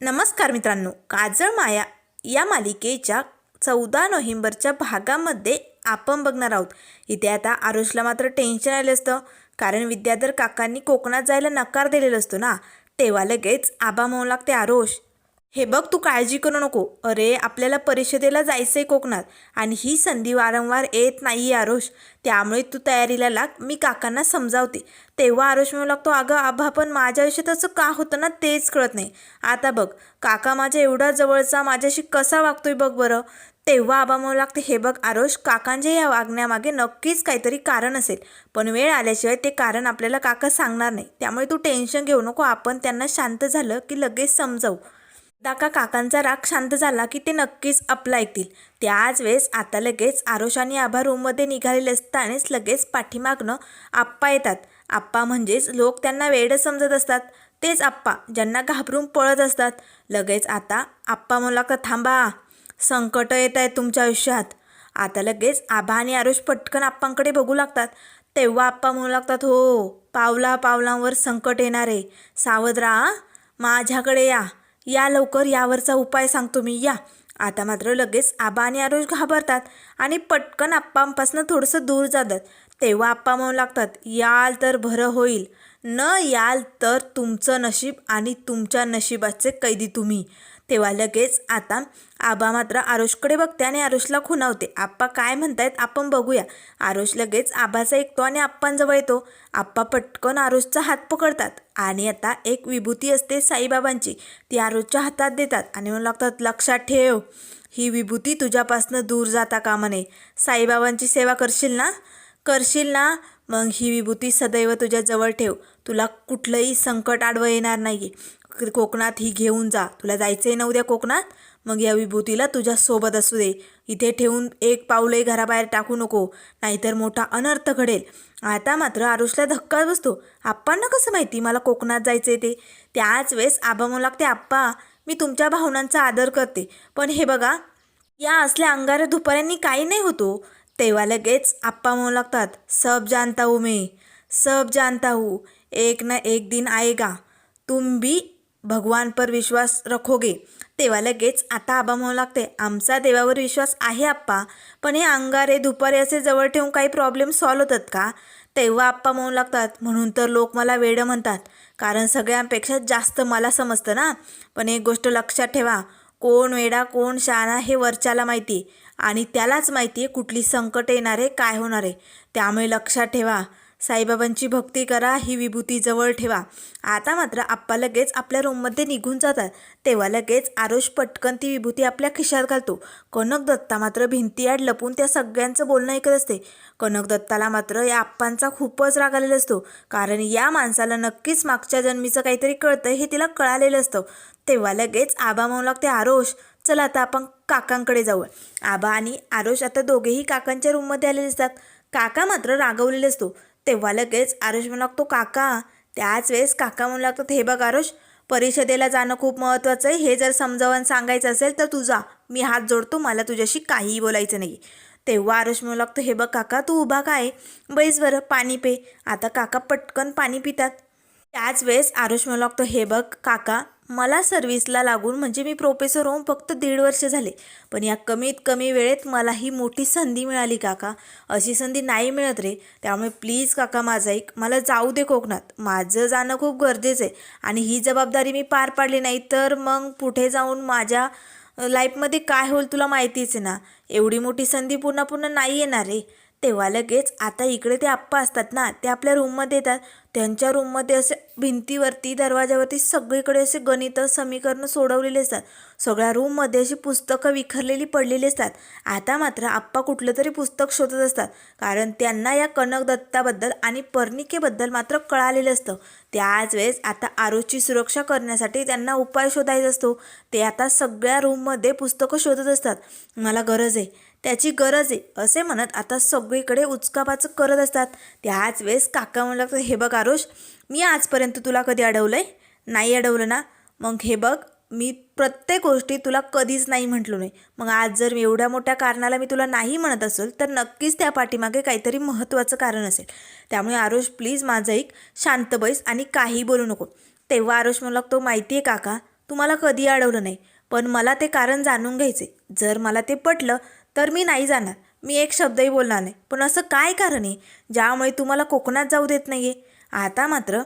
नमस्कार मित्रांनो काजळ माया या मालिकेच्या चौदा नोव्हेंबरच्या भागामध्ये आपण बघणार आहोत. इथे आता आरुषला मात्र टेन्शन आलं असतं कारण विद्याधर काकांनी कोकणात जायला नकार दिलेला असतो ना? तेव्हा लगेच आबा म्हणू लागते आरुष हे बघ तू काळजी करू नको. अरे आपल्याला परिषदेला जायचं आहे कोकणात. आणि ही संधी वारंवार येत नाही आहे त्यामुळे तू तयारीला लाग. मी काकांना समजावते. तेव्हा आरोष म्हणू लागतो अगं आभा पण माझ्या आयुष्यात असं का होतं ना तेच कळत नाही. आता बघ काका माझ्या एवढा जवळचा माझ्याशी कसा वागतोय बघ बरं. तेव्हा आबा म्हणू लागते हे बघ आरोष काकांच्या या वागण्यामागे नक्कीच काहीतरी कारण असेल. पण वेळ आल्याशिवाय ते कारण आपल्याला काका सांगणार नाही. त्यामुळे तू टेन्शन घेऊ नको. आपण त्यांना शांत झालं की लगेच समजावू. दाका काकांचा राग शांत झाला की ते नक्कीच आपला ऐकतील त्याच वेळेस आता लगेच आरोश आणि आभा रूममध्ये निघालेले असतानाच लगेच पाठीमागनं आप्पा येतात. आप्पा म्हणजेच लोक त्यांना वेड समजत असतात. तेच आप्पा ज्यांना घाबरून पळत असतात. लगेच आता आप्पा मला का थांबा. संकट येत आहेत तुमच्या आयुष्यात. आता लगेच आभा आणि आरुष पटकन आप्पांकडे बघू लागतात. तेव्हा आप्पा म्हणू लागतात हो पावला पावलांवर संकट येणार. आहे सावध राहा माझ्याकडे या. या लवकर यावरचा उपाय सांगतो मी या. आता मात्र लगेच आबा आणि आरुष घाबरतात आणि पटकन आप्पांपासून थोडंसं दूर जातात. तेव्हा आप्पा म्हणू लागतात याल तर भरं होईल. न याल तर तुमचं नशीब आणि तुमच्या नशिबाचे कैदी तुम्ही. तेव्हा लगेच आता आबा मात्र आरुषकडे बघते आणि आरुषला खुणावते. आप्पा काय म्हणतायत आपण बघूया. आरुष लगेच आबाचा ऐकतो आणि आप्पांजवळ येतो. आप्पा पटकन आरुषचा हात पकडतात. आणि आता एक विभूती असते साईबाबांची. ती आरुषच्या हातात देतात आणि म्हणू लागतात लक्षात ठेव ही विभूती तुझ्यापासनं दूर जाता कामा नये. साईबाबांची सेवा करशील ना? करशील ना. मग ही विभूती सदैव तुझ्या जवळ ठेव. तुला कुठलंही संकट आडवं येणार नाही कोकणात ही घेऊन जा. तुला जायचं आहे ना उद्या कोकणात? मग या विभूतीला तुझ्या सोबत असू दे. इथे ठेवून एक पाऊलही घराबाहेर टाकू नको. नाहीतर मोठा अनर्थ घडेल. आता मात्र आरुषला धक्का बसतो. आप्पांना कसं माहिती? मला कोकणात जायचं आहे ते. त्याच वेळेस आबा म्हणू लागते आप्पा मी तुमच्या भावनांचा आदर करते. पण हे बघा या असल्या अंगार दुपाऱ्यांनी काही नाही होतो. तेव्हा लगेच आप्पा म्हणू लागतात सब जानता हूँ मैं सब जानता हूँ. एक ना एक दिन आएगा. तुम भी भगवान पर विश्वास रखोगे. तेव्हा लगेच आता आबा म्हणू लागते आमचा देवावर विश्वास आहे आप्पा. पण हे अंगारे दुपारे असे जवळ ठेवून काही प्रॉब्लेम सॉल्व होतात का? तेव्हा आप्पा म्हणू लागतात म्हणून तर लोक मला वेडं म्हणतात. कारण सगळ्यांपेक्षा जास्त मला समजतं ना. पण एक गोष्ट लक्षात ठेवा. कोण वेडा कोण शाणा हे वरच्याला माहिती. आणि त्यालाच माहिती आहे कुठली संकट येणार आहे काय होणार आहे. त्यामुळे लक्षात ठेवा. साईबाबांची भक्ती करा ही विभूती जवळ ठेवा. आता मात्र आप्पा लगेच आपल्या रूममध्ये निघून जातात. तेव्हा लगेच आरोष पटकन ती विभूती आपल्या खिशात घालतो. कनक दत्ता मात्र भिंतीआड लपून त्या सगळ्यांचं बोलणं ऐकत असते. कनक दत्ताला मात्र या आप्पांचा खूपच राग आलेला असतो. कारण या माणसाला नक्कीच मागच्या जन्मीचं काहीतरी कळतं हे तिला कळालेलं असतं. तेव्हा लगेच आबा म्हणू लागते आरोश चला आता आपण काकांकडे जाऊ आबा आणि आरोश आता दोघेही काकांच्या रूममध्ये आलेले असतात. काका मात्र रागवलेले असतो. तेव्हा लगेच आरुष म्हणू लागतो काका त्याच वेळेस काका म्हणू लागतात हे बघ आरुष परिषदेला जाणं खूप महत्त्वाचं आहे. हे जर समजावून सांगायचं असेल तर तुझा मी हात जोडतो मला तुझ्याशी काहीही बोलायचं नाही. तेव्हा आरुष म्हणू लागतो हे बघ काका तू उभा काय बैस बरं पाणी पे. आता काका पटकन पाणी पितात. त्याच वेळेस आरुष म्हणू लागतो हे बघ काका मला सर्व्हिसला लागून म्हणजे मी प्रोफेसर होऊन फक्त दीड वर्ष झाले. पण या कमीत कमी वेळेत मला ही मोठी संधी मिळाली काका. अशी संधी नाही मिळत रे. त्यामुळे प्लीज काका माझा एक मला जाऊ दे कोकणात. माझं जाणं खूप गरजेचं आहे. आणि ही जबाबदारी मी पार पाडली नाही तर मग पुढे जाऊन माझ्या लाईफमध्ये काय होईल तुला माहितीच आहे ना? एवढी मोठी संधी पुन्हा पुन्हा नाही येणार रे. तेव्हा लगेच आता इकडे ते आप्पा असतात ना ते आपल्या रूममध्ये येतात. त्यांच्या रूममध्ये असे भिंतीवरती दरवाजावरती सगळीकडे असे गणित समीकरणं सोडवलेले असतात. सगळ्या रूममध्ये अशी पुस्तकं विखरलेली पडलेली असतात. आता मात्र आप्पा कुठलं तरी पुस्तक शोधत असतात. कारण त्यांना या कनक दत्ताबद्दल आणि पर्णिकेबद्दल मात्र कळालेलं असतं. त्याच वेळेस आता आरोची सुरक्षा करण्यासाठी त्यांना उपाय शोधायचा असतो. ते आता सगळ्या रूममध्ये पुस्तकं शोधत असतात. मला गरज आहे. त्याची गरज आहे असे म्हणत आता सगळीकडे उचकापाचक करत असतात. त्याच वेळेस काका म्हणू लागतं हे बघ आरुष मी आजपर्यंत तुला कधी अडवलं आहे नाही अडवलं ना. मग हे बघ मी प्रत्येक गोष्टी तुला कधीच नाही म्हटलो नाही. मग आज जर एवढ्या मोठ्या कारणाला मी तुला नाही म्हणत असेल तर नक्कीच त्या पाठीमागे काहीतरी महत्त्वाचं कारण असेल. त्यामुळे आरुष प्लीज माझं एक शांत बैस आणि काही बोलू नको. तेव्हा आरुष म्हणू लागतो माहिती आहे काका तुम्हाला कधी अडवलं नाही पण मला ते कारण जाणून घ्यायचे जर मला ते पटलं तर मी नाही जाणार. मी एक शब्दही बोलणार नाही. पण असं काय कारण आहे? ज्यामुळे तुम्हाला कोकणात जाऊ देत नाही आहे आता मात्र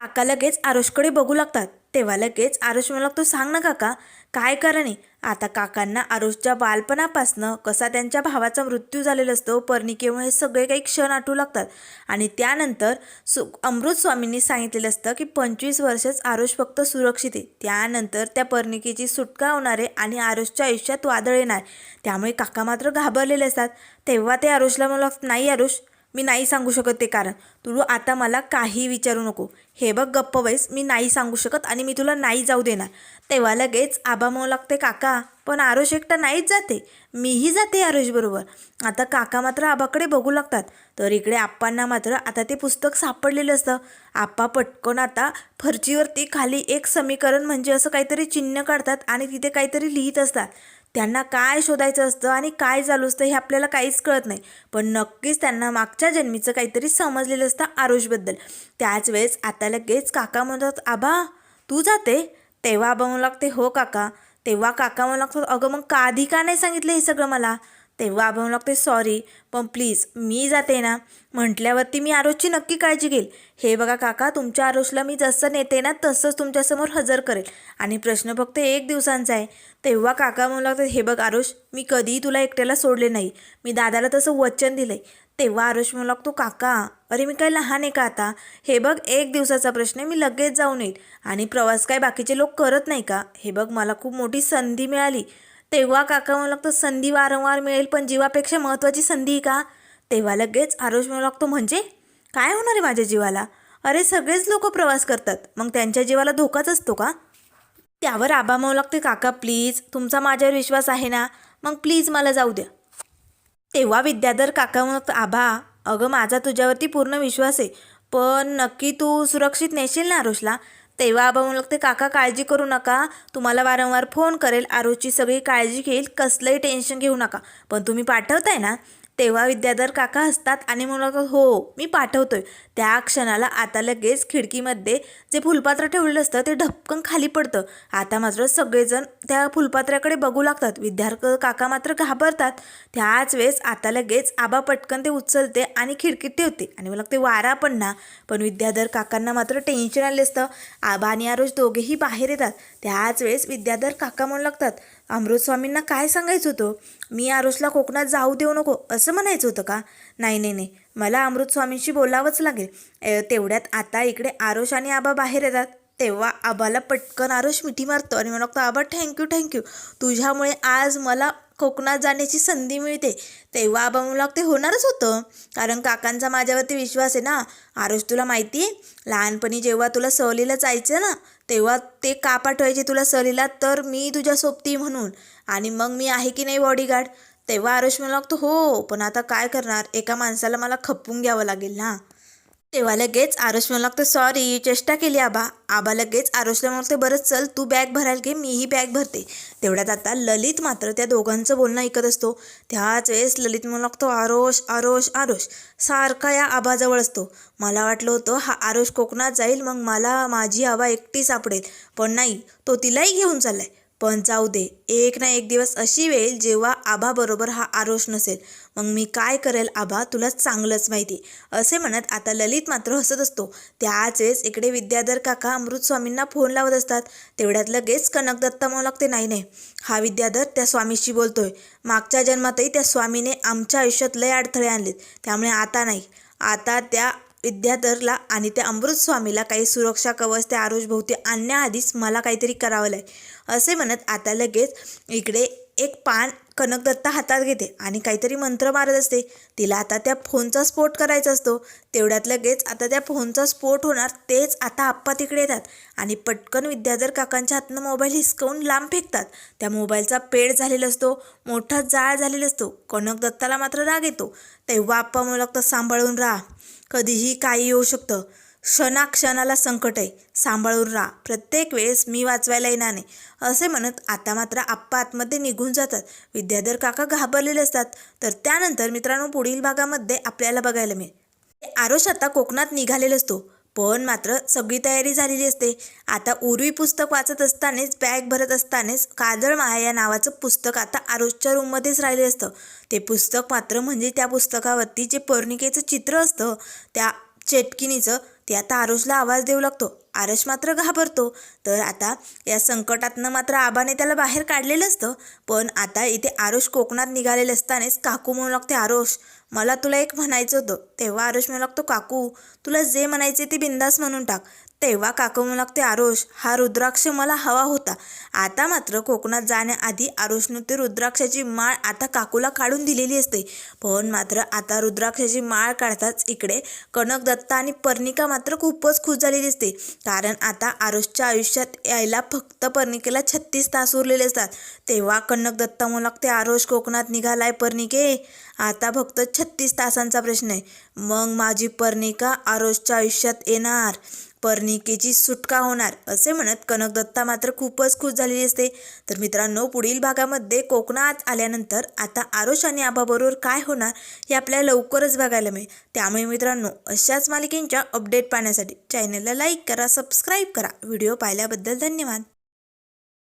काका लगेच आरुषकडे बघू लागतात. तेव्हा लगेच आरुष मला लागतो सांग ना काका काय कारण? आहे आता काकांना आरुषच्या बालपणापासनं कसा त्यांच्या भावाचा मृत्यू झालेला असतो पर्णिकेमुळे हे सगळे काही क्षण आठवू लागतात. आणि त्यानंतर सु अमृत स्वामींनी सांगितलेलं असतं की पंचवीस वर्षच आरुष फक्त सुरक्षित आहे. त्यानंतर त्या पर्णिकेची सुटका होणार आहे आणि आरुषच्या आयुष्यात वादळ येणार. त्यामुळे काका मात्र घाबरलेले असतात. तेव्हा ते आरुषला मला नाही आरुष मी नाही सांगू शकत ते कारण. तू आता मला काही विचारू नको. हे बघ गप्प बैस. मी नाही सांगू शकत आणि मी तुला नाही जाऊ देणार. तेव्हा लगेच आबा म्हणू लागते काका पण आरोश एकटा नाहीच जाते. मीही जाते आरोशबरोबर आता काका मात्र आबाकडे बघू लागतात. तर इकडे आप्पांना मात्र आता ते पुस्तक सापडलेलं असतं. आप्पा पटकन आता फरचीवरती खाली एक समीकरण म्हणजे असं काहीतरी चिन्ह काढतात आणि तिथे काहीतरी लिहित असतात. त्यांना काय शोधायचं असतं आणि काय चालू असतं हे आपल्याला काहीच कळत नाही. पण नक्कीच त्यांना मागच्या जन्मीचं काहीतरी समजलेलं असतं आरुषबद्दल. त्याच वेळेस आता लगेच काका म्हणतात आबा तू जाते? तेव्हा आबा म्हणू लागते हो काका. तेव्हा काका म्हणू लागतो अगं मग का आधी का नाही सांगितलं हे सगळं मला? तेव्हा आबा लागते सॉरी पण प्लीज मी जाते ना. म्हटल्यावरती मी आरोजची नक्की काळजी घेईल. हे बघा काका तुमच्या आरोजला मी जसं नेते ना तसंच तुमच्यासमोर हजर करेल. आणि प्रश्न फक्त एक दिवसांचा आहे. तेव्हा काका म्हणू लागतात हे बघ आरोष मी कधीही तुला एकट्याला सोडले नाही. मी दादाला तसं वचन दिलं आहे तेव्हा आरोष म्हणू लागतो काका अरे मी काय लहान आहे का आता? हे बघ एक दिवसाचा प्रश्न आहे मी लगेच जाऊन येईल. आणि प्रवास काय बाकीचे लोक करत नाही का? हे बघ मला खूप मोठी संधी मिळाली. तेव्हा काका म्हणू लागतो संधी वारंवार मिळेल पण जीवापेक्षा महत्त्वाची संधी आहे का? तेव्हा लगेच आरोष म्हणू लागतो म्हणजे? काय होणार आहे माझ्या जीवाला? अरे सगळेच लोक प्रवास करतात. मग त्यांच्या जीवाला धोकाच असतो का? त्यावर आबा म्हणू लागते काका प्लीज तुमचा माझ्यावर विश्वास आहे ना? मग प्लीज मला जाऊ द्या. तेव्हा विद्याधर काका म्हणत आबा अगं माझा तुझ्यावरती पूर्ण विश्वास आहे. पण नक्की तू सुरक्षित नेशील ना आरुषला? तेव्हा आबा म्हणू लागते काका काळजी करू नका. तुम्हाला वारंवार फोन करेल. आरोची सगळी काळजी घेईल. कसलंही टेन्शन घेऊ नका. पण तुम्ही पाठवताय ना तेव्हा विद्याधर काका हसतात आणि म्हणू हो मी पाठवतोय. त्या क्षणाला आता लगेच खिडकीमध्ये जे फुलपात्र ठेवलेलं असतं ते ढपकन खाली पडतं. आता मात्र सगळेजण त्या फुलपात्र्याकडे बघू लागतात. विद्यार्थी काका मात्र घाबरतात. त्याच वेळेस आता लगेच आबा पटकन ते उचलते आणि खिडकीत ठेवते. आणि मला ते वारा पण ना. पण विद्याधर काकांना मात्र टेन्शन आले असतं. आबा आणि आरोज दोघेही बाहेर येतात. त्याच वेळेस विद्याधर काका म्हणू लागतात अमृतस्वामींना काय सांगायचं होतं? मी आरुषला कोकणात जाऊ देऊ नको असं म्हणायचं होतं का? नाही नाही नाही. मला अमृतस्वामींशी बोलावंच लागेल. तेवढ्यात आता इकडे आरुष आणि आबा बाहेर येतात. तेव्हा आबाला पटकन आरुष मिठी मारतो आणि म्हणतो आबा थँक्यू थँक्यू तुझ्यामुळे आज मला कोकणात जाण्याची संधी मिळते. तेव्हा आबा म्हणू लागते होणारच होतं. कारण काकांचा माझ्यावरती विश्वास आहे ना. आरुष तुला माहिती आहे? लहानपणी जेव्हा तुला सहलीला जायचं ना तेव्हा ते का पाठवायचे तुला सहलीला? तर मी तुझ्या सोबती म्हणून. आणि मग मी आहे की नाही बॉडीगार्ड तेव्हा आरोश म्हणू लागतो हो पण आता काय करणार? एका माणसाला मला खपवून घ्यावं लागेल ना. तेव्हा लगेच आरुष म्हणू लागतं सॉरी चेष्टा केली आबा. आबा लगेच आरुषला तर बरं चल तू बॅग भरायला घे मीही बॅग भरते. तेवढ्यात आता ललित मात्र त्या दोघांचं बोलणं ऐकत असतो. त्याच वेळेस ललित म्हणू लागतो आरोश आरोश आरोश सारखा या आबाजवळ असतो. मला वाटलं होतं हा आरोश कोकणात जाईल मग मला माझी आबा एकटी सापडेल. पण नाही तो तिलाही घेऊन चाललाय. पण जाऊ दे एक ना एक दिवस अशी वेळ जेव्हा आबाबरोबर हा आरोश नसेल. मग मी काय करेल आबा तुला चांगलंच माहिती. असे म्हणत आता ललित मात्र हसत असतो. त्याच वेळेस इकडे विद्याधर काका अमृत स्वामींना फोन लावत असतात. तेवढ्यात लगेच कनक दत्ता म्हणू लागते नाही नाही. हा विद्याधर त्या स्वामीशी बोलतोय. मागच्या जन्मातही त्या स्वामीने आमच्या आयुष्यात लय अडथळे आणलेत. त्यामुळे आता नाही. आता त्या विद्याधरला आणि त्या अमृत स्वामीला काही सुरक्षा कवच त्या आरोषभोवती आणण्याआधीच मला काहीतरी करावं लागेल. असे म्हणत आता लगेच इकडे एक पान कनकदत्ता हातात घेते आणि काहीतरी मंत्र मारत असते. तिला आता त्या फोनचा स्फोट करायचा असतो. तेवढ्यात लगेच आता त्या फोनचा स्फोट होणार तेच आता आप्पा तिकडे येतात आणि पटकन विद्याधर काकांच्या हातनं मोबाईल हिसकवून लांब फेकतात. त्या मोबाईलचा पेड झालेला असतो मोठा जाळ झालेला असतो. कनकदत्ताला मात्र राग येतो. तेव्हा आप्पा म्हणू तर सांभाळून राहा. कधीही काही येऊ शकतं. क्षणाक्षणाला संकट आहे. सांभाळून राहा. प्रत्येक वेळेस मी वाचवायला येणार नाही. असे म्हणत आता मात्र आप्पा आतमध्ये निघून जातात. विद्याधर काका घाबरलेले असतात. तर त्यानंतर मित्रांनो पुढील भागामध्ये आपल्याला बघायला मिळेल. आरोश आता कोकणात निघालेला असतो. पण मात्र सगळी तयारी झालेली असते. आता उर्वी पुस्तक वाचत असतानाच बॅग भरत असतानाच काजळ माया या नावाचं पुस्तक आता आरोजच्या रूममध्येच राहिले असतं. ते पुस्तक मात्र म्हणजे त्या पुस्तकावरती जे पर्णिकेचं चित्र असतं त्या चेटकिनीचं ते आता आरुषला आवाज देऊ लागतो. आरुष मात्र घाबरतो. तर आता या संकटातनं मात्र आबाने त्याला बाहेर काढलेलं असतं. पण आता इथे आरुष कोकणात निघालेले असतानाच काकू म्हणू लागते आरुष मला तुला एक म्हणायचं होतं. तेव्हा आरुष म्हणू लागतो काकू तुला जे म्हणायचे ते बिंदास म्हणून टाक. तेव्हा काकू म्हणू लागते आरुष हा रुद्राक्ष मला हवा होता. आता मात्र कोकणात जाण्याआधी आरुषनं ते रुद्राक्षाची माळ आता काकूला काढून दिलेली असते. पण मात्र आता रुद्राक्षाची माळ काढताच इकडे कनक दत्ता आणि पर्णिका मात्र खूपच खुश झालेली असते. कारण आता आरुषच्या आयुष्यात यायला फक्त पर्णिकेला छत्तीस तास उरलेले असतात. तेव्हा कनक दत्ता म्हणू लागते आरुष कोकणात निघालाय पर्णिके. आता फक्त छत्तीस तासांचा प्रश्न आहे. मग माझी पर्णिका आरुषच्या आयुष्यात येणार. पर्णिकेची सुटका होणार असे म्हणत कनकदत्ता मात्र खूपच खुश झालेली असते तर मित्रांनो पुढील भागामध्ये कोकणात आल्यानंतर आता आरोष आणि आबाबरोबर काय होणार हे आपल्याला लवकरच बघायला मिळेल. त्यामुळे मित्रांनो अशाच मालिकेंच्या अपडेट पाहण्यासाठी चॅनलला लाईक करा सबस्क्राईब करा. व्हिडिओ पाहिल्याबद्दल धन्यवाद.